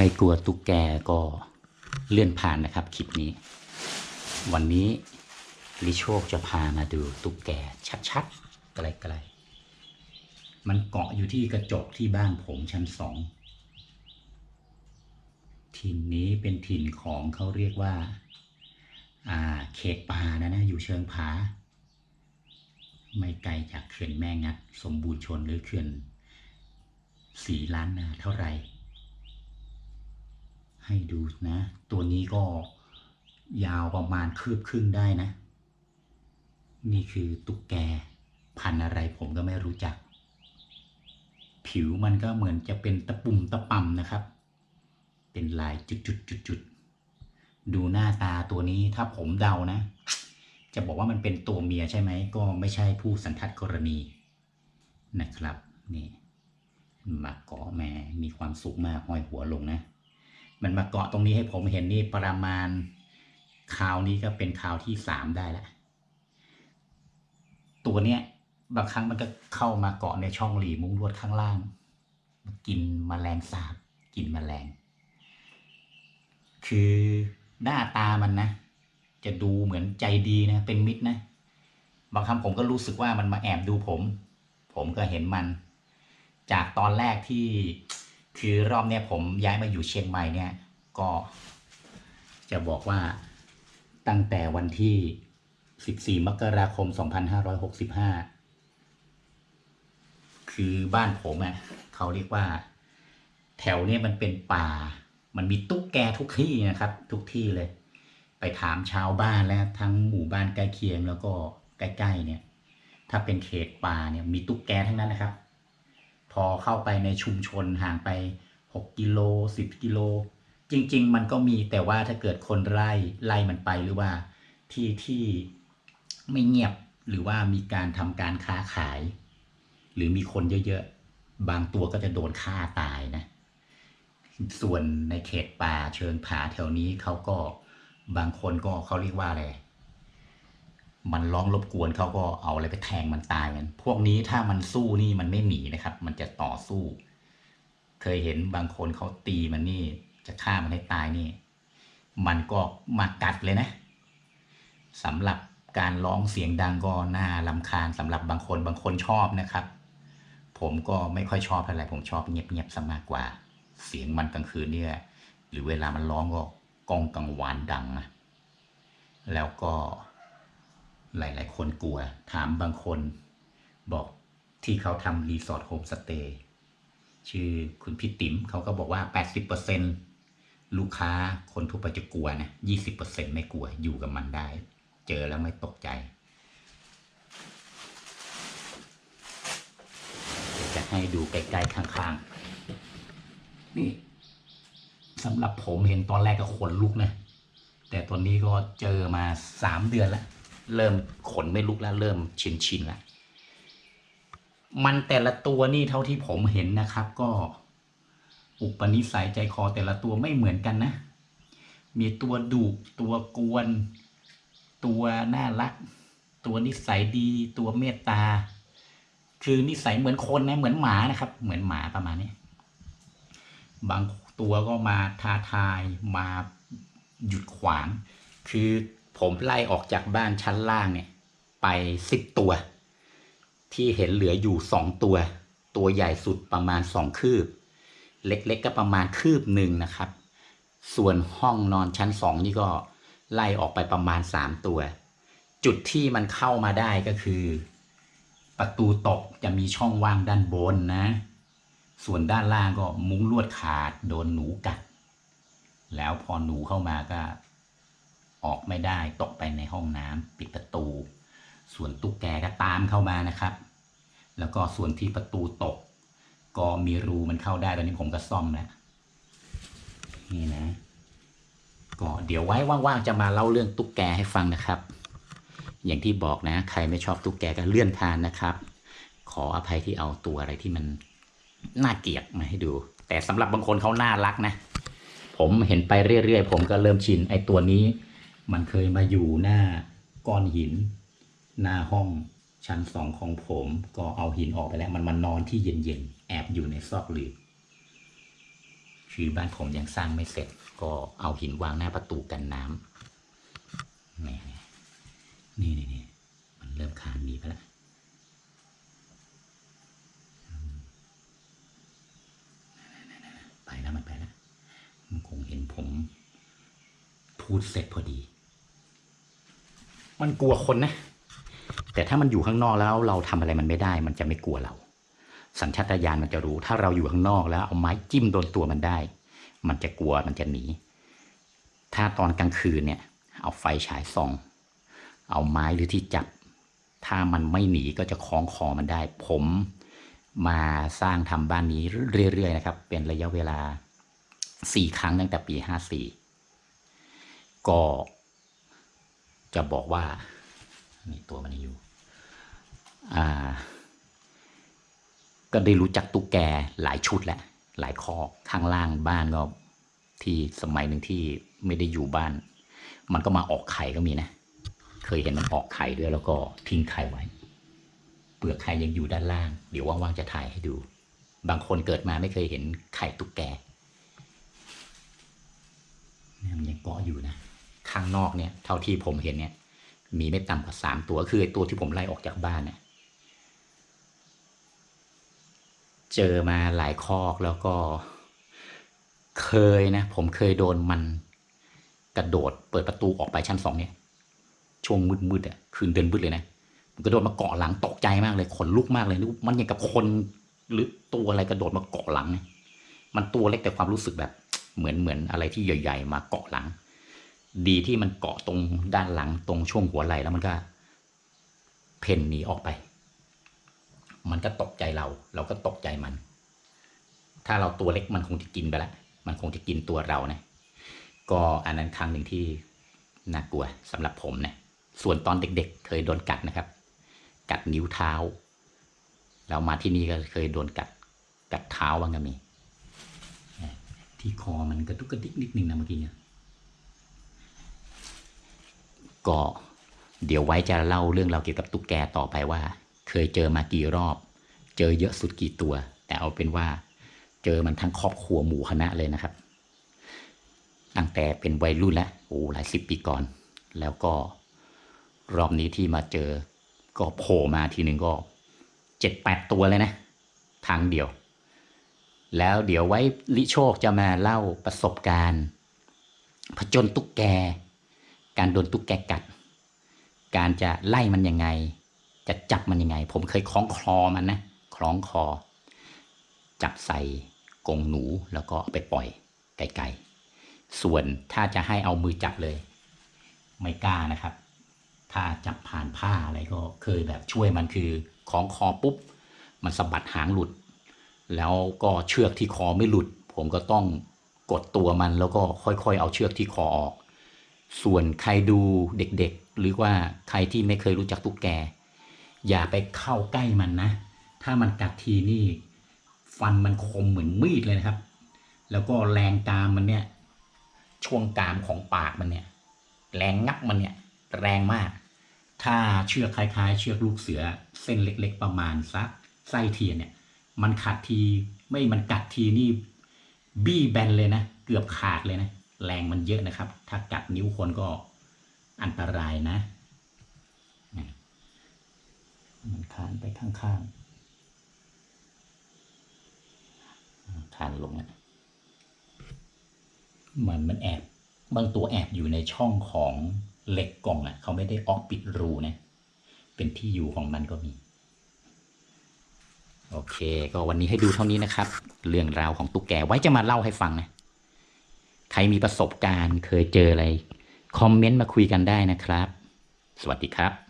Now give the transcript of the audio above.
รกลัวตุ๊กแกก็เลื่อนผ่านนะครับคลิปนี้ วันนี้ลิโชคจะพามาดูตุ๊กแกชัดๆไกลๆมันเกาะอยู่ที่กระจกที่บ้านผมชั้นสองถิ่นนี้เป็นถิ่นของเขาเรียกว่าอ่าเขตป่านะนะอยู่เชิงผา ไม่ไกลจากเขื่อนแม่งัด สมบูรณ์ชนหรือเขื่อนสีล้านนาเท่าไหร่ ให้ดูนะ ตัวนี้ก็ยาวประมาณคืบครึ่งได้นะ นี่คือตุ๊กแกพันอะไรผมก็ไม่รู้จัก ผิวมันก็เหมือนจะเป็นตะปุ่มตะป่ำนะครับ เป็นลายจุดๆๆๆดูหน้าตาตัวนี้ถ้าผมเดานะ จะบอกว่ามันเป็นตัวเมียใช่ไหม ก็ไม่ใช่ผู้สันทัดกรณีนะครับ นี่มาเกาะแม่มีความสุขมากห้อยหัวลงนะ มันมาเกาะตรงนี้ให้ผมเห็นนี่ประมาณคราวนี้ก็เป็นคราวที่สามได้แล้วตัวเนี้ยบางครั้งมันก็เข้ามาเกาะในช่องหลีมุ้งลวดข้างล่างมันกินมแมลงสาบกินมแมลง คือหน้าตามันนะ จะดูเหมือนใจดีนะ เป็นมิตรนะ บางครั้งผมก็รู้สึกว่ามันมาแอบดูผม ผมก็เห็นมัน จากตอนแรกที่ คือรอบเนี้ยผมย้ายมาอยู่เชียงใหม่เนี่ย ก็จะบอกว่าตั้งแต่วันที่ 14 มกราคม 2565 คือบ้านผมอะเขาเรียกว่า แถวเนี้ยมันเป็นป่า มันมีตุ๊กแกทุกที่นะครับ ทุกที่เลย ไปถามชาวบ้านและทั้งหมู่บ้านใกล้เคียงแล้วก็ใกล้ๆเนี่ย ถ้าเป็นเขตป่าเนี่ยมีตุ๊กแกทั้งนั้นนะครับ พอเข้าไปในชุมชนห่างไป 6 กิโล 10 กิโล จริง ๆ มันก็มีแต่ว่าถ้าเกิดคนไล่ไล่มันไปหรือว่าที่ที่ไม่เงียบหรือว่ามีการทำการค้าขาย หรือมีคนเยอะๆ บางตัวก็จะโดนฆ่าตายนะ ส่วนในเขตป่าเชิงผาแถวนี้เขาก็บางคนก็เขาเรียกว่าอะไร มันร้องรบกวนเขาก็เอาอะไรไปแทงมันตายกัน พวกนี้ถ้ามันสู้นี่มันไม่หนีนะครับ มันจะต่อสู้ เคยเห็นบางคนเขาตีมันนี่ จะฆ่ามันให้ตายนี่ มันก็มากัดเลยนะสำหรับการร้องเสียงดังก็น่าลำคาญสำหรับบางคนบางคนชอบนะครับ ผมก็ไม่ค่อยชอบเท่าไหร่ผมชอบเงียบๆซะมากกว่า เสียงมันกลางคืนเนี่ย หรือเวลามันร้องก็กองกังวานดังนะแล้วก็ หลาย ๆ คนกลัว ถามบางคน บอกที่เขาทำรีสอร์ทโฮมสเตย์ชื่อคุณพี่ติ๋มเขาก็บอกว่า 80%ลูกค้าคนทั่วไปจะกลัวนะ 20%ไม่กลัวอยู่กับมันได้ เจอแล้วไม่ตกใจ จะให้ดูใกล้ๆข้างๆ นี่สำหรับผมเห็นตอนแรกก็ขนลุกนะ แต่ตอนนี้ก็เจอมาสามเดือนแล้ว เริ่มขนไม่ลุกแล้วเริ่มชินชินแล้วมันแต่ละตัวนี่เท่าที่ผมเห็นนะครับ ก็ อุปนิสัยใจคอแต่ละตัวไม่เหมือนกันนะ มีตัวดุตัวกวน ตัวน่ารัก ตัวนิสัยดี ตัวเมตตา คือนิสัยเหมือนคนนะเหมือนหมานะครับ เหมือนหมาประมาณนี้บางตัวก็มาท้าทายมาหยุดขวาง คือ ผมไล่ออกจากบ้านชั้นล่างเนี่ย ไปสิบตัว ที่เห็นเหลืออยู่สองตัว ตัวใหญ่สุดประมาณสองคืบ เล็กๆก็ประมาณคืบหนึ่งนะครับ ส่วนห้องนอนชั้นสองนี่ก็ไล่ออกไปประมาณสามตัว จุดที่มันเข้ามาได้ก็คือ ประตูตกจะมีช่องว่างด้านบนนะ ส่วนด้านล่างก็มุ้งลวดขาดโดนหนูกัด แล้วพอหนูเข้ามาก็ ออกไม่ได้ตกไปในห้องน้ำปิดประตู ส่วนตุ๊กแกก็ตามเข้ามานะครับ แล้วก็ส่วนที่ประตูตก ก็มีรูมันเข้าได้ตอนนี้ผมก็ซ่อมแล้วนี่นะ ก็เดี๋ยวไว้ว่างๆจะมาเล่าเรื่องตุ๊กแกให้ฟังนะครับ อย่างที่บอกนะ ใครไม่ชอบตุ๊กแกก็เลื่อนทานนะครับ ขออภัยที่เอาตัวอะไรที่มันน่าเกลียดมาให้ดู แต่สำหรับบางคนเขาน่ารักนะ ผมเห็นไปเรื่อยๆ ผมก็เริ่มชินไอ้ตัวนี้ มันเคยมาอยู่หน้าก้อนหิน หน้าห้องชั้นสองของผม ก็เอาหินออกไปแล้ว มันมานอนที่เย็นๆ แอบอยู่ในซอกหลืบคือบ้านผมยังสร้างไม่เสร็จ ก็เอาหินวางหน้าประตูกันน้ำนี่นี่นี่นี่มันเริ่มคานหนีไปแล้วไปแล้วมันไปแล้วมันคงเห็นผมพูดเสร็จพอดี มันกลัวคนนะ แต่ถ้ามันอยู่ข้างนอกแล้วเราทำอะไรมันไม่ได้ มันจะไม่กลัวเรา สัญชาตญาณมันจะรู้ ถ้าเราอยู่ข้างนอกแล้วเอาไม้จิ้มโดนตัวมันได้ มันจะกลัวมันจะหนี ถ้าตอนกลางคืนเนี่ย เอาไฟฉายส่อง เอาไม้หรือที่จับ ถ้ามันไม่หนีก็จะคล้องคอมันได้ ผมมาสร้างทำบ้านนี้เรื่อยๆนะครับ เป็นระยะเวลาสี่ครั้งตั้งแต่ปีห้าสี่ก็ จะบอกว่านี่ตัวมันอยู่อ่า ก็ได้รู้จักตุ๊กแกหลายชุดแหละ หลายข้อข้างล่างบ้านก็ที่สมัยหนึ่งที่ไม่ได้อยู่บ้าน มันก็มาออกไข่ก็มีนะ เคยเห็นมันออกไข่ด้วยแล้วก็ทิ้งไข่ไว้ เปลือกไข่ยังอยู่ด้านล่าง เดี๋ยวว่างๆจะถ่ายให้ดู บางคนเกิดมาไม่เคยเห็นไข่ตุ๊กแกเนี่ยมันยังเกาะอยู่นะ ข้างนอกเนี่ยเท่าที่ผมเห็นเนี่ย มีไม่ต่ำกว่าสามตัวคือไอ้ตัวที่ผมไล่ออกจากบ้านเนี่ยเจอมาหลายคอกแล้วก็เคยนะ ผมเคยโดนมันกระโดดเปิดประตูออกไปชั้นสองเนี่ยช่วงมืดๆอะคืนเดินมืดเลยนะมันกระโดดมาเกาะหลังตกใจมากเลยขนลุกมากเลยนึกว่ามันอย่างกับคนหรือตัวอะไรกระโดดมาเกาะหลังเนี่ยมันตัวเล็กแต่ความรู้สึกแบบเหมือนเหมือนอะไรที่ใหญ่ ๆ มาเกาะหลัง ดีที่มันเกาะตรงด้านหลังตรงช่วงหัวไหล่แล้วมันก็เพ่นหนีออกไป มันก็ตกใจเรา เราก็ตกใจมัน ถ้าเราตัวเล็กมันคงจะกินไปล้วมันคงจะกินตัวเรานะก็อันนั้นครั้งหนึ่งที่น่ากลัวสำหรับผมนะส่วนตอนเด็กๆ เคยโดนกัดนะครับ กัดนิ้วเท้าแล้วมาที่นี่ก็เคยโดนกัดกัดเท้าบ้างก็มีที่คอมันกระตุกกระดิกนิดนึงนะเมื่อกี้เนี่ย ก็เดี๋ยวไว้จะเล่าเรื่องเราเกี่ยวกับตุ๊กแกต่อไปว่า เคยเจอมากี่รอบ เจอเยอะสุดกี่ตัว แต่เอาเป็นว่า เจอมันทั้งครอบครัวหมู่คณะเลยนะครับ ตั้งแต่เป็นวัยรุ่นแล้วโอ้หลายสิบปีก่อน แล้วก็รอบนี้ที่มาเจอ ก็โผล่มาทีหนึ่งก็เจ็ดแปดตัวเลยนะ ทางเดียว แล้วเดี๋ยวไว้ลิโชคจะมาเล่าประสบการณ์ผจญตุ๊กแก การโดนตุ๊กแกกัด การจะไล่มันยังไง จะจับมันยังไง ผมเคยคล้องคอมันนะคล้องคอ จับใส่กงหนูแล้วก็เอาไปปล่อยไกลๆส่วนถ้าจะให้เอามือจับเลย ไม่กล้านะครับ ถ้าจับผ่านผ้าอะไรก็เคยแบบช่วยมันคือคล้องคอปุ๊บ มันสะบัดหางหลุด แล้วก็เชือกที่คอไม่หลุด ผมก็ต้องกดตัวมันแล้วก็ค่อยๆ เอาเชือกที่คอออก ส่วนใครดูเด็กๆ หรือว่าใครที่ไม่เคยรู้จักตุ๊กแก อย่าไปเข้าใกล้มันนะ ถ้ามันกัดทีนี่ ฟันมันคมเหมือนมีดเลยนะครับ แล้วก็แรงกรามมันเนี่ย ช่วงกรามของปากมันเนี่ย แรงงับมันเนี่ย แรงมาก ถ้าเชือกคล้ายๆ เชือกลูกเสือ เส้นเล็ก ๆ ประมาณสักไส้เทียนเนี่ย มันขัดทีไม่มันกัดทีนี่บี้แบนเลยนะ เกือบขาดเลยนะ แรงมันเยอะนะครับ ถ้ากัดนิ้วคนก็อันตรายนะ มันคานไปข้างๆคานลงนะมันมันแอบบางตัวแอบอยู่ในช่องของเหล็กกล่องอะ เขาไม่ได้ออกปิดรูนะ เป็นที่อยู่ของมันก็มี โอเค ก็วันนี้ให้ดูเท่านี้นะครับ เรื่องราวของตุ๊กแกไว้จะมาเล่าให้ฟังนะ ใครมีประสบการณ์เคยเจออะไร คอมเมนต์มาคุยกันได้นะครับ สวัสดีครับ